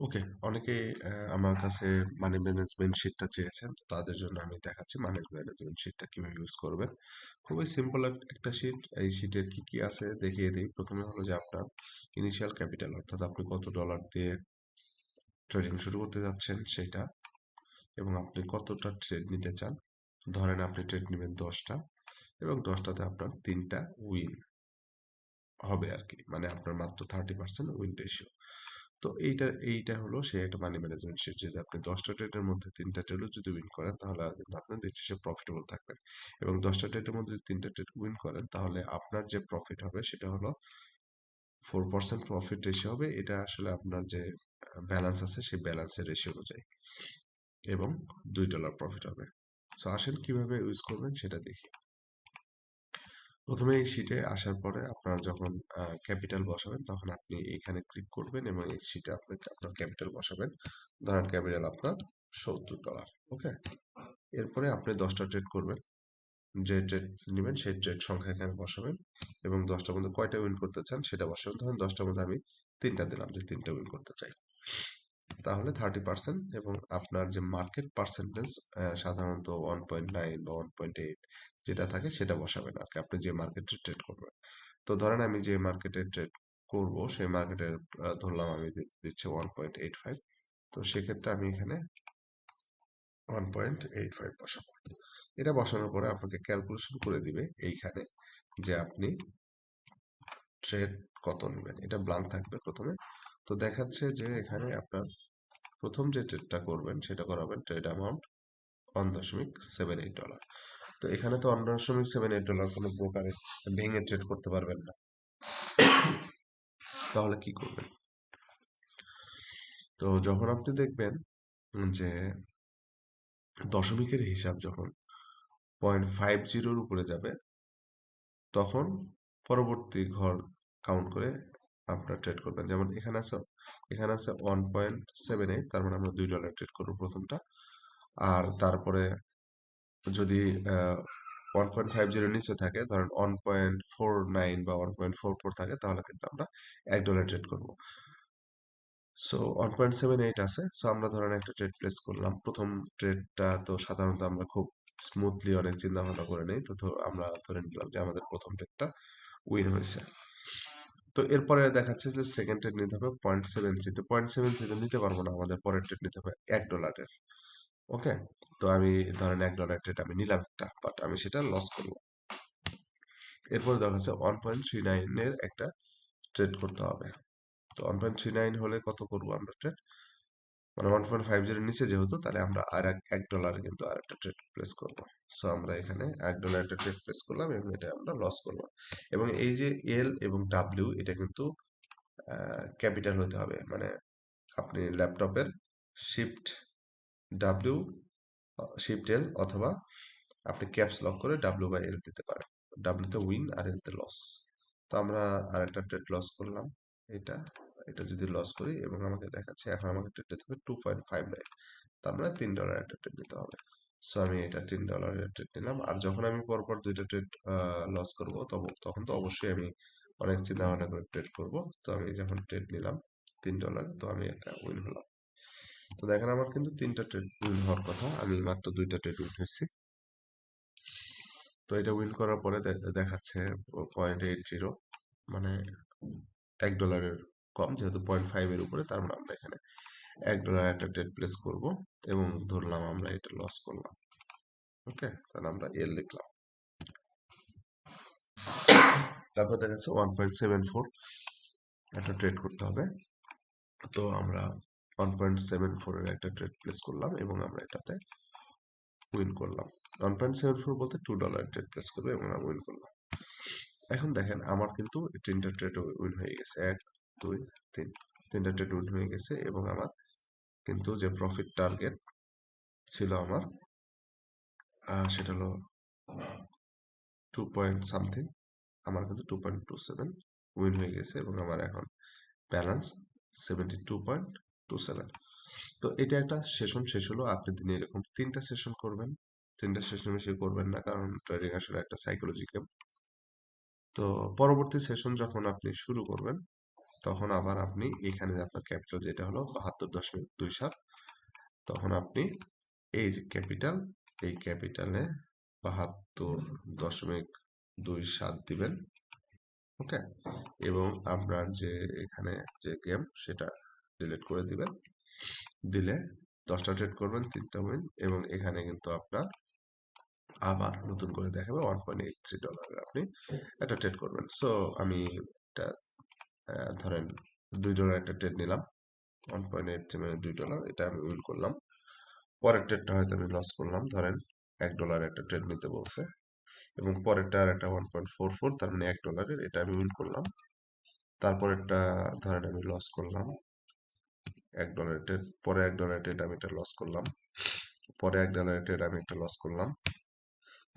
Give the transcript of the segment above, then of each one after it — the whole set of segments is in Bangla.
ওকে। অনেকে আমার কাছে মানি ম্যানেজমেন্ট শিটটা চেয়েছেন। তো তাদের জন্য আমি দেখাচ্ছি মানি ম্যানেজমেন্ট শিটটা কীভাবে ইউজ করবেন। খুবই সিম্পল এক একটা শিট। এই শিটের কি, কি আছে দেখিয়ে দেই। প্রথমে হলো যে আপনার ইনিশিয়াল ক্যাপিটাল অর্থাৎ আপনি কত ডলার দিয়ে ট্রেডিং শুরু করতে যাচ্ছেন সেটা এবং আপনি কতটা ট্রেড নিতে চান। ধরেন আপনি ট্রেড নেবেন ১০ টা এবং ১০ টাতে আপনার ৩ টা উইন হবে আর কি মানে আপনার মাত্র 30% উইন রেশিও। তো এইটা এইটা হলো সেই একটা মানি ম্যানেজমেন্ট শিট যে আপনি ১০ টা ট্রেডের মধ্যে ৩ টা ট্রেডও যদি উইন করেন, তাহলে কিন্তু আপনি দিন শেষে প্রফিটেবল থাকবেন। এবং ১০ টা ট্রেডের মধ্যে যদি ৩ টা ট্রেড উইন করেন, তাহলে আপনার যে প্রফিট হবে সেটা হলো 4% প্রফিট রেশিও হবে। এটা আসলে আপনার যে ব্যালেন্স আছে, সেই ব্যালেন্সের রেশিও অনুযায়ী। এবং $২ প্রফিট হবে। সো আসেন কীভাবে ইউজ করবেন সেটা দেখি। ১ম এ এই শিটে আসার পরে আপনার যখন ক্যাপিটাল বসাবেন, তখন আপনি এখানে ক্লিক করবেন এবং এই শিটে আপনি, আপনার ক্যাপিটাল বসাবেন। ধরেন ক্যাপিটাল আপনার $৭০ ওকে? এরপরে আপনি ১০ টা ট্রেড করবেন। যে ট্রেড নেবেন, সেই ট্রেড সংখ্যা এখানে বসাবেন এবং ১০ টার মধ্যে কয়টা উইন করতে চান, সেটা বসাবেন। ধরেন ১০ টার মধ্যে আমি ৩ টা দিলাম, যে ৩ টা উইন করতে চাই। তাহলে 30% এবং আপনার যে মার্কেট পার্সেন্টেজ সাধারণত 1.9 বা 1.8 যেটা থাকে সেটা বসাবেন আর কি আপনি যে মার্কেটে ট্রেড করবেন। তো ধরেন আমি যে মার্কেটে ট্রেড করব, সেই মার্কেটের ধরলাম আমি দিচ্ছি ওয়ান পয়েন্ট এইট ফাইভ তো সেক্ষেত্রে আমি এখানে 1.85 বসাবো। এটা বসানোর পরে আপনাকে ক্যালকুলেশন করে দিবে এইখানে যে আপনি ট্রেড কত নেবেন এটা ব্লাঙ্ক থাকবে প্রথমে তো দেখাচ্ছে যে এখানে আপনার ১ম যে ট্রেডটা করবেন, সেটা করাবেন ট্রেড অ্যামাউন্ট $1.78 তো এখানে তো $1.78 কোনো প্রকারে ভেঙে ট্রেড করতে পারবেন না। তাহলে কি করবেন? তো যখন আপনি দেখবেন যে দশমিকের হিসাব যখন পয়েন্ট ফাইভ জিরোর উপরে যাবে, তখন পরবর্তী ঘর কাউন্ট করে আপনার ট্রেড করবেন। যেমন এখানে আছে এখানে আছে 1.78 তার মানে আমরা দুই ডলার ট্রেড করব প্রথমটা আর তারপরে যদি আ 1.50 এর নিচে থাকে, ধরেন 1.49 বা 1.44 থাকে, তাহলে কিন্তু আমরা এক ডলার ট্রেড করব সো 1.78 আছে। সো আমরা ধরেন একটা ট্রেড প্লেস করলাম। প্রথম ট্রেডটা তো সাধারণত আমরা খুব স্মুথলি অনেক চিন্তা-ভাবনা করে নেই। তো আমরা ধরে নিলাম যে আমাদের প্রথম ট্রেডটা উইন হইছে। তো এরপরে দেখাচ্ছে যে সেকেন্ড ট্রেড নিতে হবে 0.73 তো 0.73 তো নিতে পারব না। আমাদের পরের ট্রেড নিতে হবে এক ডলারের ওকে? তো আমি ধরেন এক ডলার ট্রেড আমি নিলাম একটা। বাট আমি সেটা লস করব। ওয়ান দেখাচ্ছে 1.39 এর একটা ট্রেড করতে হবে। তো 1.39 হলে কত করব আমরা ট্রেড? মানে 1.50 এর নিচে যেহেতু তাহলে আমরা আর এক $1 এ কিন্তু আরেকটা ট্রেড প্লেস করব সো আমরা এখানে এক ডলার একটা ট্রেড প্লেস করলাম এবং এটা আমরা লস করলাম। এবং এই যে এল এবং ডাব্লিউ এটা কিন্তু ক্যাপিটাল হতে হবে। মানে আপনি ল্যাপটপের শিফট ডাব্লিউ শিফট এল অথবা আপনি ক্যাপস লক করে ডাব্লিউ বাই এল দিতে পারেন। ডাব্লিউ তে উইন আর এল তে লস। তো আমরা আর একটা ট্রেড লস করলাম। এটা, এটা যদি লস করি এবং আমাকে দেখাচ্ছে এখন আমাকে ট্রেড নিতে হবে 2.59 তার মানে $3 একটা ট্রেড নিতে হবে। সো আমি এটা $3 এর ট্রেড নিলাম। আর যখন আমি পরপর ২ টা ট্রেড লস করব তখন তো অবশ্যই আমি অনেক চিন্তা-ভাবনা করে ট্রেড করব। তো, আমি যখন ট্রেড নিলাম তিন ডলার তো আমি একটা উইন হলাম। তো, দেখেন আমার কিন্তু ৩ টা ট্রেড উইন হওয়ার কথা। আমি মাত্র ২ টা ট্রেড উইন হয়েছি তো, এটা উইন করার পরে দেখাচ্ছে পয়েন্ট এইট জিরো মানে $১ এর কম যেহেতু 0.5 এর উপরে তার মানে আমরা এখানে এক ডলার একটা ডেট প্লেস করব এবং ধরলাম আমরা এটা লস করলাম। ওকে? তাহলে আমরা এল লিখলাম। তারপর দেখাচ্ছে 1.74 একটা ট্রেড করতে হবে। তো আমরা 1.74 এর একটা ট্রেড প্লেস করলাম এবং আমরা এটাতে উইন করলাম। 1.74 বলতে $2 এর ট্রেড প্লেস করবে এবং আমরা উইন করলাম। এখন দেখেন আমার কিন্তু ৩ টা ট্রেড উইন হয়ে গেছে। ১, ২, ৩ ৩ টা ট্রেড হয়ে গেছে এবং আমার কিন্তু যে প্রফিট টার্গেট ছিল আমার সেটা হলো 2 পয়েন্ট সামথিং আমার কিন্তু 2.27 উইন হয়ে গেছে এবং আমার এখন ব্যালেন্স 72.27 তো এটা একটা সেশন শেষ হলো। আপনি দিনে এরকম ৩ টা সেশন করবেন। ৩ টা সেশন বেশি করবেন না কারণ ট্রেডিং আসলে একটা সাইকোলজি গেম। তো পরবর্তী সেশন যখন আপনি শুরু করবেন তখন আবার আপনি এখানে আপনার ক্যাপিটাল যেটা হলো বাহাত্তর দশমিক দুই সাত, তখন আপনি এই যে ক্যাপিটাল এই ক্যাপিটালে বাহাত্তর দশমিক দুই সাত দিবেন ওকে এবং আপনার যে এখানে যে গেম সেটা ডিলিট করে দিবেন, দিলে দশটা ট্রেড করবেন, তিনটা উইন এবং এখানে কিন্তু আপনার আবার নতুন করে দেখাবে ওয়ান পয়েন্ট এইট থ্রি ডলারের আপনি একটা ট্রেড করবেন। সো আমি এটা ধরেন দুই ডলার একটা ট্রেড নিলাম ওয়ান পয়েন্ট এইট মানে দুই ডলার এটা আমি উইন করলাম। পরের ট্রেডটা হয়তো আমি লস করলাম, ধরেন এক ডলার একটা ট্রেড নিতে বলছে, এবং পরেরটা আর একটা ওয়ান পয়েন্ট ফোর ফোর তার মানে এক ডলারের এটা আমি উইন করলাম। তারপরেরটা ধরেন আমি লস করলাম, এক ডলারের ট্রেড পরে এক ডলারের ট্রেড আমি এটা লস করলাম, পরে এক ডলারের ট্রেড আমি একটা লস করলাম,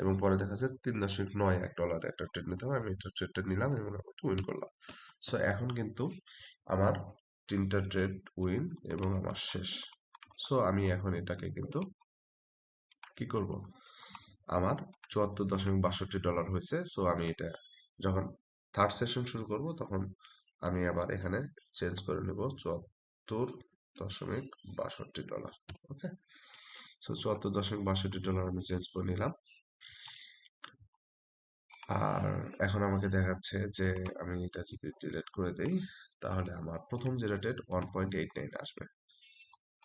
এবং পরে দেখা যাচ্ছে তিন দশমিক নয় এক ডলার একটা ট্রেড নিতে হবে, আমি এটা ট্রেডটা নিলাম এবং উইন করলাম। সো এখন কিন্তু আমার তিনটা ট্রেড উইন এবং আমার শেষ। সো আমি এখন এটাকে কিন্তু কি করব? আমার চুয়াত্তর দশমিক বাষট্টি ডলার হয়েছে। সো আমি এটা যখন থার্ড সেশন শুরু করব, তখন আমি আবার এখানে চেঞ্জ করে নেব চুয়াত্তর দশমিক বাষট্টি ডলার ওকে সো চুয়াত্তর দশমিক বাষট্টি ডলার আমি চেঞ্জ করে নিলাম। আর এখন আমাকে দেখাচ্ছে যে, আমি এটা যদি ডিলিট করে দেই, তাহলে আমার প্রথম যে rated one point eight nine আসবে।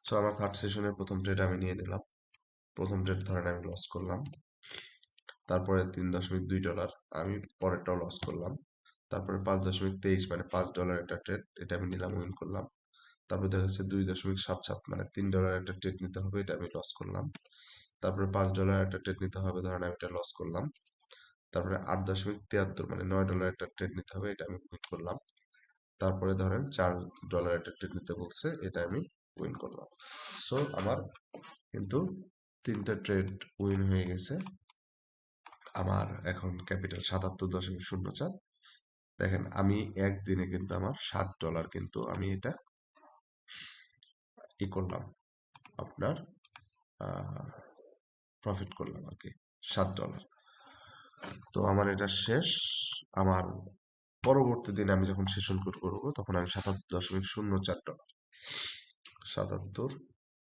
সো আমার থার্ড সেশনের প্রথম ট্রেড আমি নিয়ে নিলাম। প্রথম ট্রেড ধরেন আমি লস করলাম। তারপরে তিন দশমিক দুই ডলার আমি পরেরটাও লস করলাম। তারপরে পাঁচ দশমিক তেইশ মানে পাঁচ ডলার একটা ট্রেড এটা আমি নিলাম উইন করলাম। তারপরে দেখা যাচ্ছে দুই দশমিক সাত সাত মানে তিন ডলার একটা ট্রেড নিতে হবে, এটা আমি লস করলাম। তারপরে পাঁচ ডলার একটা ট্রেড নিতে হবে, ধরেন আমি এটা লস করলাম। তারপরে আট দশমিক তিয়াত্তর মানে নয় ডলার একটা ট্রেড নিতে হবে, এটা আমি উইন করলাম। তারপরে ধরেন চার ডলার একটা ট্রেড নিতে বলছে, এটা আমি উইন করলাম। সো আমার কিন্তু তিনটা ট্রেড উইন হয়ে গেছে। আমার এখন ক্যাপিটাল সাতাত্তর দশমিক শূন্য চার। দেখেন, আমি একদিনে কিন্তু আমার সাত ডলার কিন্তু আমি এটা ই করলাম, আপনার প্রফিট করলাম আর কি, সাত ডলার তো আমার এটা শেষ। আমার পরবর্তী দিনে আমি যখন সেশন কোড করব, তখন আমি সাতাত্তর দশমিক শূন্য চার ডলার। সাতাত্তর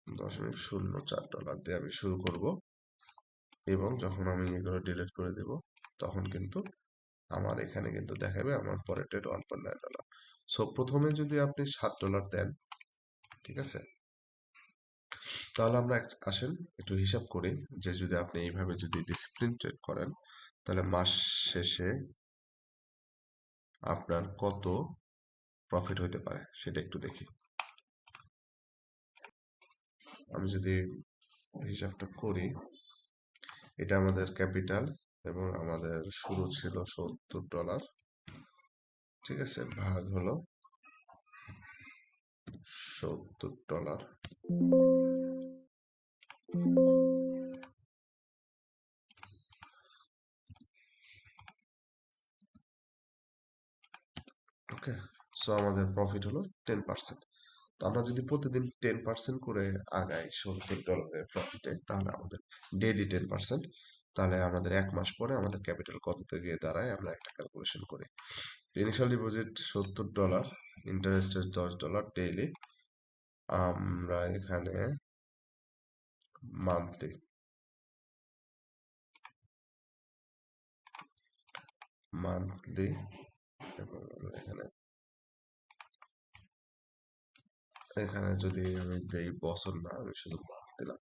দশমিক শূন্য চার ডলার দিয়ে আমি শুরু করব এবং যখন আমি এগুলো ডিলিট করে দেব, তখন কিন্তু আমার এখানে কিন্তু দেখাবে আমার পরে trade one point nine dollar so প্রথমে যদি আপনি সাত ডলার দেন, ঠিক আছে? তাহলে আমরা আসেন, একটু হিসাব করি যে যদি আপনি এইভাবে যদি ডিসিপ্লিন ট্রেড করেন তাহলে মাস শেষে আপনার কত প্রফিট হতে পারে সেটা একটু দেখি। আমি যদি হিসাবটা করি, এটা আমাদের ক্যাপিটাল এবং আমাদের শুরু ছিল সত্তর ডলার। ঠিক আছে, ভাগ হলো সত্তর ডলার। ওকে সো আমাদের প্রফিট হলো টেন পার্সেন্ট তো আমরা যদি প্রতিদিন টেন পার্সেন্ট করে আগাই সত্তর ডলারের প্রফিটে তাহলে আমাদের ডেলি টেন পার্সেন্ট তাহলে আমাদের এক মাস পরে আমাদের ক্যাপিটাল কততে গিয়ে দাঁড়ায় আমরা একটা ক্যালকুলেশন করি। ইনিশিয়াল ডিপোজিট সত্তর ডলার ইন্টারেস্ট দশ ডলার ডেইলি আমরা এখানে মান্থলি মান্থলি এখানে এখানে যদি আমি দেই বছর না, আমি শুধু মান্থ দিলাম।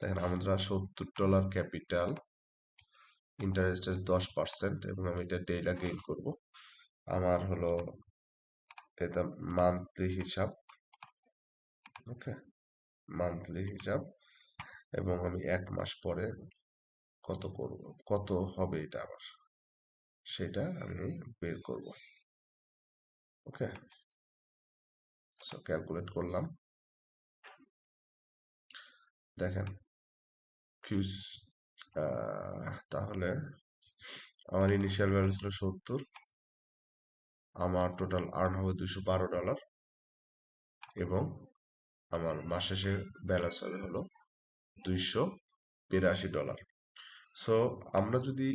দেখেন আমরা সত্তর ডলার ক্যাপিটাল ইন্টারেস্ট দশ পার্সেন্ট এবং আমি এটা ডেইলা গেইন করব। আমার হলো এটা মান্থলি হিসাব ওকে মান্থলি হিসাব এবং আমি এক মাস পরে কত করব, কত হবে এটা আমার? সেটা আমি বের করব ওকে সো ক্যালকুলেট করলাম। দেখেন ফিউজ তাহলে আমার ইনিশিয়াল ব্যালেন্স ছিল সত্তর, আমার টোটাল আর্ন হবে দুশো বারো ডলার এবং আমার মাস শেষে ব্যালেন্স হবে হলো দুইশো বিরাশি ডলার সো আমরা যদি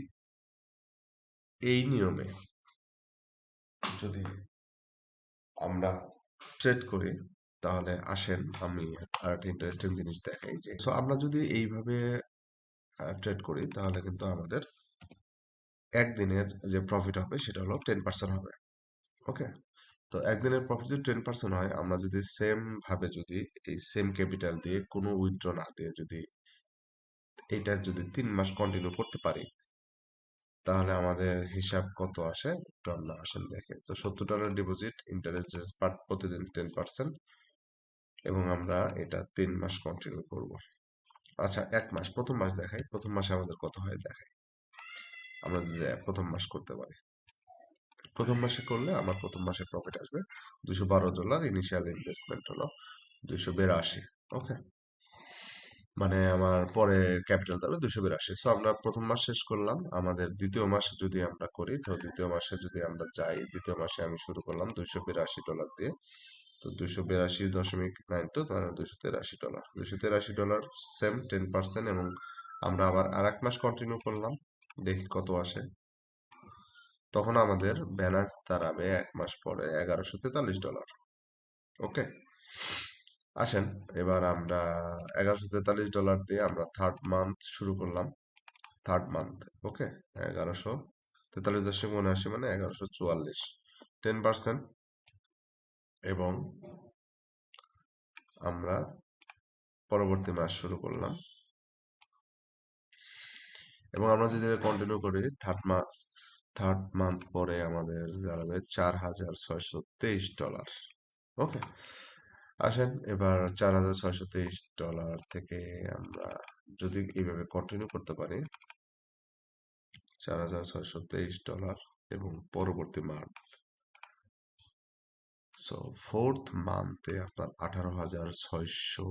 এই নিয়মে যদি আমরা ট্রেড করি, তাহলে আসেন আমি আর একটা ইন্টারেস্টিং জিনিস দেখাই যে সো আমরা যদি এইভাবে ট্রেড করি, তাহলে কিন্তু আমাদের একদিনের যে প্রফিট হবে, সেটা হলো টেন পার্সেন্ট হবে ওকে তো একদিনের প্রফিট যদি টেন পার্সেন্ট হয়, আমরা যদি সেম ভাবে যদি এই সেম ক্যাপিটাল দিয়ে কোনো উইথড্র না দিয়ে যদি, এইটা যদি তিন মাস কন্টিনিউ করতে পারি তাহলে আমাদের হিসাব কত আসে? একটু আমরা আসেন দেখে। তো সত্তর ডলার ডিপোজিট ইন্টারেস্ট প্রতিদিন টেন পার্সেন্ট এবং আমরা এটা তিন মাস কন্টিনিউ করব। আচ্ছা এক মাস, প্রথম মাস দেখাই। প্রথম মাসে আমাদের কত হয় দেখাই। আমরা যদি প্রথম মাস করতে পারি। প্রথম মাসে করলে আমার প্রথম মাসে প্রফিট আসবে। দুশো বারো ডলার ইনিশিয়াল ইনভেস্টমেন্ট হলো। দুশো বিরাশি ওকে মানে আমার পরে ক্যাপিটাল দাঁড়াবে দুশো বিরাশি। সো আমরা প্রথম মাস শেষ করলাম। আমাদের দ্বিতীয় মাসে যদি আমরা করি তো দ্বিতীয় মাসে যদি আমরা যাই দ্বিতীয় মাসে আমি শুরু করলাম দুশো বিরাশি ডলার দিয়ে। তো দুশো বিরাশি দশমিক নাইন টু মানে দুশো তেরাশি ডলার দুশো তেরাশি ডলার সেম টেন পার্সেন্ট এবং আমরা আবার আর এক মাস কন্টিনিউ করলাম। দেখি কত আসে। তখন আমাদের ব্যালেন্স দাঁড়াবে এক মাস পরে এগারোশো তেতাল্লিশ ডলার ওকে আসেন, এবার আমরা এগারোশো তেতাল্লিশ ডলার দিয়ে আমরা থার্ড মান্থ শুরু করলাম। থার্ড মান্থ ওকে এগারোশো তেতাল্লিশ দশমিক উনআশি মানে এগারোশো চুয়াল্লিশ। টেন পার্সেন্ট এবং আমরা পরবর্তী মাস শুরু করলাম। এবং আমরা যদি কন্টিনিউ করি থার্ড মান্থ থার্ড মান্থ পরে আমাদের দাঁড়াবে চার হাজার ছয়শো তেইশ ডলার ওকে আসেন, এবার চার হাজার ছয়শো তেইশ ডলার থেকে আমরা যদি এইভাবে কন্টিনিউ করতে পারি, চার হাজার ছয়শো তেইশ ডলার এবং পরবর্তী মান্থ সো ফোর্থ মান্থে আপনার আঠারো হাজার ছয়শো,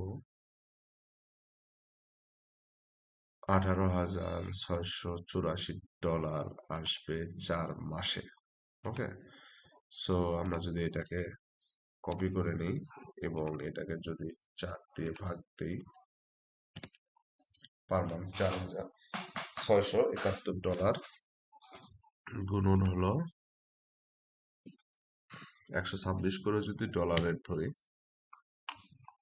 আঠারো হাজার ছয়শো চুরাশি ডলার আসবে চার মাসে ওকে সো আমরা যদি এটাকে কপি করে নিই এবং এটাকে যদি চার দিয়ে ভাগ দিই, পার মান্থ চার হাজার ছয়শো একাত্তর ডলার গুণন হলো একশো ছাব্বিশ করে যদি ডলারের ধরি,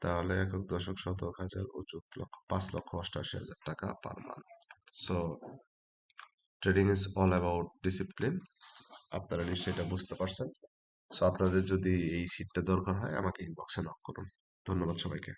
তাহলে একক দশক শতক হাজার উঁচু লক্ষ, পাঁচ লক্ষ অষ্টাশি হাজার টাকা per month so trading is all about discipline আপনারা নিশ্চয়ই এটা বুঝতে পারছেন। সো আপনাদের যদি এই শীটটা দরকার হয় আমাকে ইনবক্সে নক করুন। ধন্যবাদ সবাইকে।